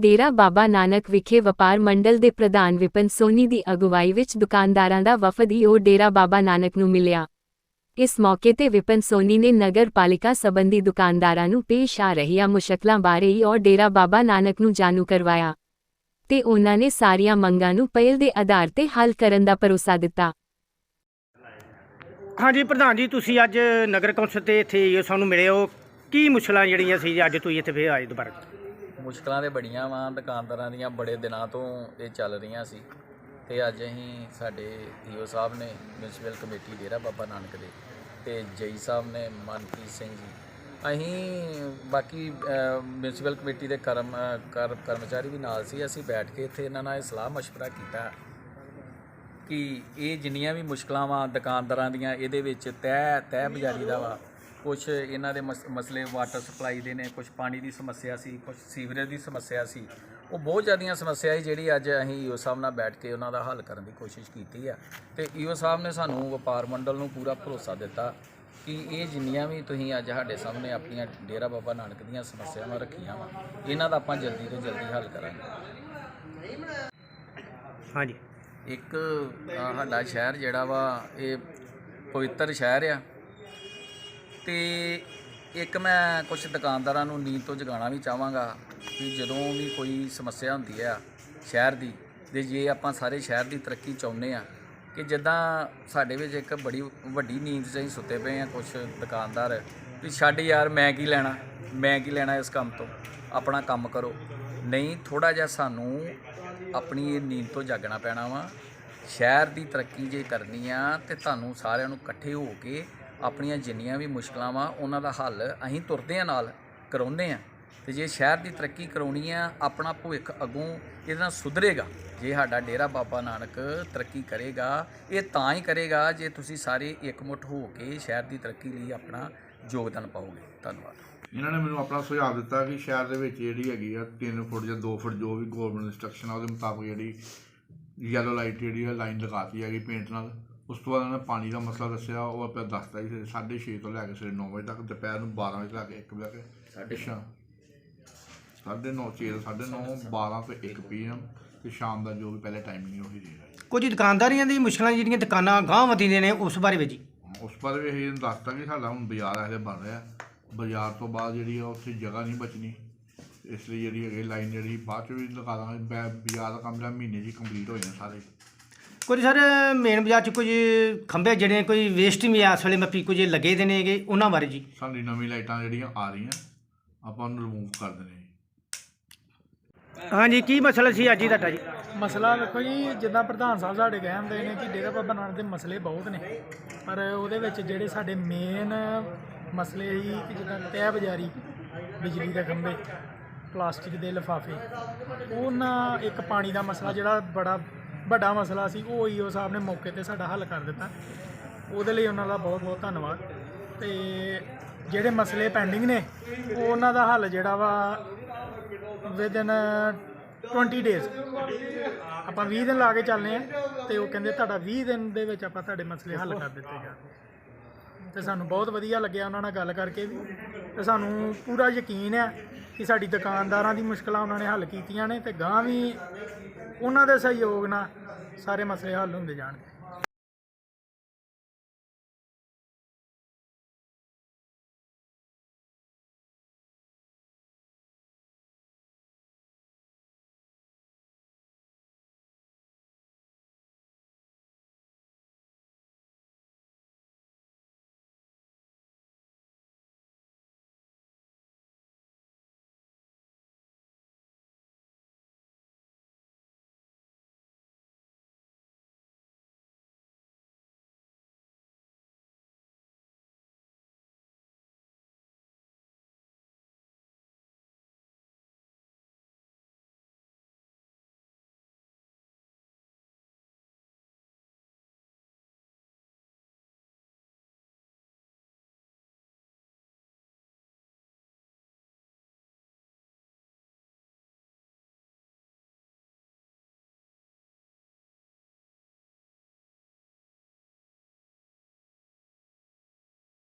ਡੇਰਾ ਬਾਬਾ ਨਾਨਕ ਵਿਖੇ ਵਪਾਰ ਮੰਡਲ ਦੇ ਪ੍ਰਧਾਨ ਵਿਪਨ ਸੋਨੀ ਦੀ ਅਗਵਾਈ ਵਿੱਚ ਦੁਕਾਨਦਾਰਾਂ ਦਾ ਵਫਦ ਈਓ ਡੇਰਾ ਬਾਬਾ ਨਾਨਕ ਨੂੰ ਮਿਲਿਆ। ਇਸ ਮੌਕੇ ਤੇ ਵਿਪਨ ਸੋਨੀ ਨੇ ਨਗਰ ਪਾਲਿਕਾ ਸੰਬੰਧੀ ਦੁਕਾਨਦਾਰਾਂ ਨੂੰ ਪੇਸ਼ ਆ ਰਹੀਆਂ ਮੁਸ਼ਕਲਾਂ ਬਾਰੇ ਈਓ ਡੇਰਾ ਬਾਬਾ ਨਾਨਕ ਨੂੰ ਜਾਣੂ ਕਰਵਾਇਆ ਤੇ ਉਹਨਾਂ ਨੇ ਸਾਰੀਆਂ ਮੰਗਾਂ ਨੂੰ ਪਹਿਲ ਦੇ ਆਧਾਰ ਤੇ ਹੱਲ ਕਰਨ ਦਾ ਭਰੋਸਾ ਦਿੱਤਾ। ਹਾਂਜੀ ਪ੍ਰਧਾਨ ਜੀ, ਤੁਸੀਂ ਅੱਜ ਨਗਰ ਕੌਂਸਲ ਤੇ ਇੱਥੇ ਸਾਨੂੰ ਮਿਲੇ ਹੋ। ਕੀ ਮੁਸ਼ਕਲਾਂ ਜਿਹੜੀਆਂ ਸੀ ਅੱਜ ਤੁਸੀਂ ਇੱਥੇ ਫੇਰ ਆਏ ਦੁਬਾਰਾ? ਮੁਸ਼ਕਲਾਂ ਤੇ ਬੜੀਆਂ ਵਾਂ ਦੁਕਾਨਦਾਰਾਂ ਦੀਆਂ ਬੜੇ ਦਿਨਾਂ ਤੋਂ ਇਹ ਚੱਲ ਰਹੀਆਂ ਸੀ ਤੇ ਅੱਜ ਅਸੀਂ ਸਾਡੇ ਈਓ ਸਾਹਿਬ ਨੇ ਮਿਊਨਿਸਪਲ ਕਮੇਟੀ ਡੇਰਾ ਬਾਬਾ ਨਾਨਕ ਦੇ ਤੇ ਜਈ ਸਾਹਿਬ ਨੇ ਮਨਪ੍ਰੀਤ ਸਿੰਘ ਜੀ ਅਸੀਂ ਬਾਕੀ ਅ, ਮਿਊਨਿਸਪਲ ਕਮੇਟੀ ਦੇ ਕਰਮ ਕਰ- ਕਰਮਚਾਰੀ ਵੀ ਨਾਲ ਸੀ ਅਸੀਂ ਬੈਠ ਕੇ ਇੱਥੇ ਇਹਨਾਂ ਨਾਲ ਇਹ ਸਲਾਹ مشورہ ਕੀਤਾ ਕਿ ਇਹ ਜਿੰਨੀਆਂ ਵੀ ਮੁਸ਼ਕਲਾਂ ਵਾ ਦੁਕਾਨਦਾਰਾਂ ਦੀਆਂ ਇਹਦੇ ਵਿੱਚ ਤਹਿ ਤਹਿ ਬਜ਼ਾਰੀ ਦਾ ਵਾ ਕੁਝ ਇਹਨਾਂ ਦੇ ਮਸ- ਮਸਲੇ ਵਾਟਰ ਸਪਲਾਈ ਦੇ ਨੇ ਕੁਝ ਪਾਣੀ ਦੀ ਸਮੱਸਿਆ ਸੀ ਕੁਝ ਸੀਵਰੇਜ ਦੀ ਸਮੱਸਿਆ ਸੀ। ਉਹ ਬਹੁਤ ਜ਼ਿਆਦੀਆਂ ਸਮੱਸਿਆ ਹੈ ਜਿਹੜੀ ਅੱਜ ਅਸੀਂ ਈਓ ਸਾਹਿਬ ਨਾਲ ਬੈਠ ਕੇ ਉਹਨਾਂ ਦਾ ਹੱਲ ਕਰਨ ਦੀ ਕੋਸ਼ਿਸ਼ ਕੀਤੀ ਆ। ਤੇ ਈਓ ਸਾਹਿਬ ਨੇ ਸਾਨੂੰ ਵਪਾਰ ਮੰਡਲ ਨੂੰ ਪੂਰਾ ਭਰੋਸਾ ਦਿੱਤਾ ਕਿ ਇਹ ਜਿੰਨੀਆਂ ਵੀ ਤੁਸੀਂ ਅੱਜ ਸਾਡੇ ਸਾਹਮਣੇ ਆਪਣੀਆਂ ਡੇਰਾ ਬਾਬਾ ਨਾਨਕ ਦੀਆਂ ਸਮੱਸਿਆਵਾਂ ਰੱਖੀਆਂ ਵਾ ਇਹਨਾਂ ਦਾ ਆਪਾਂ ਜਲਦੀ ਤੋਂ ਜਲਦੀ ਹੱਲ ਕਰਾਂਗੇ। ਹਾਂਜੀ। ਇੱਕ ਅ, ਸਾਡਾ ਸ਼ਹਿਰ ਜਿਹੜਾ ਵਾ ਇਹ ਪਵਿੱਤਰ ਸ਼ਹਿਰ ਆ। ਤੇ ਇੱਕ ਮੈਂ ਕੁਝ ਦੁਕਾਨਦਾਰਾਂ ਨੂੰ ਨੀਂਦ ਤੋਂ ਜਗਾਉਣਾ ਵੀ ਚਾਹਾਂਗਾ ਕਿ ਜਦੋਂ ਵੀ ਕੋਈ ਸਮੱਸਿਆ ਹੁੰਦੀ ਆ ਸ਼ਹਿਰ ਦੀ ਤੇ ਜੇ ਆਪਾਂ ਸਾਰੇ ਸ਼ਹਿਰ ਦੀ ਤਰੱਕੀ ਚਾਹੁੰਦੇ ਆ ਕਿ ਜਿੱਦਾਂ ਸਾਡੇ ਵਿੱਚ ਇੱਕ ਬੜੀ ਵੱਡੀ ਨੀਂਦ 'ਚ ਅਸੀਂ ਸੁੱਤੇ ਪਏ ਆ ਕੁਝ ਦੁਕਾਨਦਾਰ ਵੀ ਛੱਡ ਯਾਰ ਮੈਂ ਕੀ ਲੈਣਾ, ਮੈਂ ਕੀ ਲੈਣਾ ਇਸ ਕੰਮ ਤੋਂ, ਆਪਣਾ ਕੰਮ ਕਰੋ। ਨਹੀਂ ਥੋੜਾ ਜਿਹਾ ਸਾਨੂੰ ਆਪਣੀ ਇਹ ਨੀਂਦ ਤੋਂ ਜਾਗਣਾ ਪੈਣਾ ਵਾ। ਸ਼ਹਿਰ ਦੀ ਤਰੱਕੀ ਜੇ ਕਰਨੀ ਆ ਤੇ ਤੁਹਾਨੂੰ ਸਾਰਿਆਂ ਨੂੰ ਇਕੱਠੇ ਹੋ ਕੇ ਆਪਣੀਆਂ ਜਿੰਨੀਆਂ ਵੀ ਮੁਸ਼ਕਲਾਂ ਵਾ, ਉਹਨਾਂ ਦਾ ਹੱਲ ਅਸੀਂ ਤੁਰਦੇ ਆ ਨਾਲ ਕਰਾਉਂਦੇ ਆ ਤੇ ਜੇ ਸ਼ਹਿਰ ਦੀ ਤਰੱਕੀ ਕਰਾਉਣੀ ਆ, ਆਪਣਾ ਭਵਿੱਖ ਅੱਗੋਂ ਇਹਦੇ ਨਾਲ ਸੁਧਰੇਗਾ। ਜੇ ਸਾਡਾ ਡੇਰਾ ਬਾਬਾ ਨਾਨਕ ਤਰੱਕੀ ਕਰੇਗਾ, ਇਹ ਤਾਂ ਹੀ ਕਰੇਗਾ ਜੇ ਤੁਸੀਂ ਸਾਰੇ ਇਕਮੁੱਠ ਹੋ ਕੇ ਸ਼ਹਿਰ ਦੀ ਤਰੱਕੀ ਲਈ ਆਪਣਾ ਯੋਗਦਾਨ ਪਾਓਗੇ। ਧੰਨਵਾਦ। ਇਹਨਾਂ ਨੇ ਮੈਨੂੰ ਆਪਣਾ ਸੁਝਾਅ ਦਿੱਤਾ ਕਿ ਸ਼ਹਿਰ ਦੇ ਵਿੱਚ ਜਿਹੜੀ ਹੈਗੀ ਆ 3 ਫੁੱਟ ਜਾਂ 2 ਫੁੱਟ ਜੋ ਵੀ ਗਵਰਨਮੈਂਟ ਇੰਸਟਰਕਸ਼ਨ ਆ, ਉਹਦੇ ਮੁਤਾਬਕ ਜਿਹੜੀ ਯੈਲੋ ਲਾਈਟ ਜਿਹੜੀ ਆ ਲਾਈਨ ਲਗਾਤੀ ਹੈਗੀ ਪੇਂਟ ਨਾਲ। ਉਸ ਤੋਂ ਬਾਅਦ ਉਹਨਾਂ ਨੇ ਪਾਣੀ ਦਾ ਮਸਲਾ ਦੱਸਿਆ ਉਹ ਆਪਣਾ ਦੱਸਦਾ ਜੀ 6:30 ਤੋਂ ਲੈ ਕੇ ਸਵੇਰੇ 9 ਵਜੇ ਤੱਕ ਦੁਪਹਿਰ ਨੂੰ 12 ਵਜੇ ਤੱਕ 1 ਵਜੇ ਤੱਕ। ਅੱਛਾ। 9:30 ਚੇਰ 9:30 12 ਤੋਂ 1 ਪੀਐਮ ਤੇ ਸ਼ਾਮ ਦਾ ਜੋ ਵੀ ਪਹਿਲੇ ਟਾਈਮਿੰਗ ਉਹੀ ਰਹੇਗਾ ਕੁਝ ਦੁਕਾਨਦਾਰੀਆਂ ਦੀ ਮੁਸ਼ਕਲਾਂ ਜਿਹੜੀਆਂ ਦੁਕਾਨਾਂ ਗਾਂਹ ਵਧੀਆਂ ਨੇ ਉਸ ਬਾਰੇ ਵਿੱਚ ਜੀ। ਉਸ ਪਰ ਵੀ ਇਹ ਦੱਸਤਾ ਕਿ ਸਾਡਾ ਹੁਣ ਬਾਜ਼ਾਰ ਇਹਦੇ ਬਣ ਰਿਹਾ। ਬਾਜ਼ਾਰ ਤੋਂ ਬਾਅਦ ਜਿਹੜੀ ਆ ਉੱਥੇ ਜਗ੍ਹਾ ਨਹੀਂ ਬਚਣੀ। ਇਸ ਲਈ ਜਿਹੜੀ ਹੈਗੀ ਲਾਈਨ ਜਿਹੜੀ ਬਾਅਦ ਚ ਵੀ ਲਗਾ ਦਾਂਗੇ ਬੈ- ਬਾਜ਼ਾਰ ਦਾ ਕੰਮ ਜਿਹੜਾ ਮਹੀਨੇ 'ਚ ਕੰਪਲੀਟ ਹੋ ਜਾਣਾ ਸਾਰੇ। ਕੁਝ ਸਰ ਮੇਨ ਬਾਜ਼ਾਰ 'ਚ ਕੁਝ ਖੰਭੇ ਜਿਹੜੇ ਕੋਈ ਵੇਸਟ ਵੀ ਆ ਇਸ ਵੇਲੇ ਮੱਪੀ ਕੁਝ ਲੱਗੇ ਦੇ ਨੇਗੇ ਉਹਨਾਂ ਬਾਰੇ ਜੀ। ਸਾਡੀ ਨਵੀਂ ਲਾਈਟਾਂ ਜਿਹੜੀਆਂ ਆ ਰਹੀਆਂ ਆਪਾਂ ਉਹਨੂੰ ਰਿਮੂਵ ਕਰ ਦੇਣੇ ਹਾਂਜੀ ਕੀ ਮਸਲਾ ਸੀ ਅੱਜ ਹੀ ਤੁਹਾਡਾ ਜੀ? ਮਸਲਾ ਵੇਖੋ ਜੀ ਜਿੱਦਾਂ ਪ੍ਰਧਾਨ ਸਾਹਿਬ ਸਾਡੇ ਕਹਿ ਹੁੰਦੇ ਨੇ ਕਿ ਡੇਰਾ ਬਾਬਾ ਨਾਨਕ ਦੇ ਮਸਲੇ ਬਹੁਤ ਨੇ ਪਰ ਉਹਦੇ ਵਿੱਚ ਜਿਹੜੇ ਸਾਡੇ ਮੇਨ ਮਸਲੇ ਸੀ ਕਿ ਜਿੱਦਾਂ ਤਹਿ ਬਜ਼ਾਰੀ ਬਿਜਲੀ ਦੇ ਖੰਭੇ ਪਲਾਸਟਿਕ ਦੇ ਲਿਫਾਫੇ ਉਹਨਾਂ ਇੱਕ ਪਾਣੀ ਦਾ ਮਸਲਾ ਜਿਹੜਾ ਬੜਾ ਵੱਡਾ ਮਸਲਾ ਸੀ, ਉਹ ਈਓ ਸਾਹਿਬ ਨੇ ਮੌਕੇ ਤੇ ਸਾਡਾ ਹੱਲ ਕਰ ਦਿੱਤਾ। ਉਹਦੇ ਲਈ ਉਹਨਾਂ ਦਾ ਬਹੁਤ ਬਹੁਤ ਧੰਨਵਾਦ। ਤੇ ਜਿਹੜੇ ਮਸਲੇ ਪੈਂਡਿੰਗ ਨੇ ਉਹਨਾਂ ਦਾ ਹੱਲ ਜਿਹੜਾ ਵਾ ਵਿਦਨ 20 ਡੇਜ਼ ਆਪਾਂ 20 ਦਿਨ ਲਾ ਕੇ ਚੱਲਨੇ ਆ ਤੇ ਉਹ ਕਹਿੰਦੇ ਤੁਹਾਡਾ 20 ਦਿਨ ਦੇ ਵਿੱਚ ਆਪਾਂ ਤੁਹਾਡੇ ਮਸਲੇ ਹੱਲ ਕਰ ਦਿੱਤੇ ਜਾ ਤੇ ਸਾਨੂੰ ਬਹੁਤ ਵਧੀਆ ਲੱਗਿਆ ਉਹਨਾਂ ਨਾਲ ਗੱਲ ਕਰਕੇ ਵੀ। ਤੇ ਸਾਨੂੰ ਪੂਰਾ ਯਕੀਨ ਹੈ ਕਿ ਸਾਡੀ ਦੁਕਾਨਦਾਰਾਂ ਦੀ ਮੁਸ਼ਕਲਾਂ ਉਹਨਾਂ ਨੇ ਹੱਲ ਕੀਤੀਆਂ ਨੇ ਤੇ ਗਾਂ ਵੀ ਉਹਨਾਂ ਦੇ ਸਹਿਯੋਗ ਨਾਲ ਸਾਰੇ ਮਸਲੇ ਹੱਲ ਹੁੰਦੇ ਜਾਣਗੇ।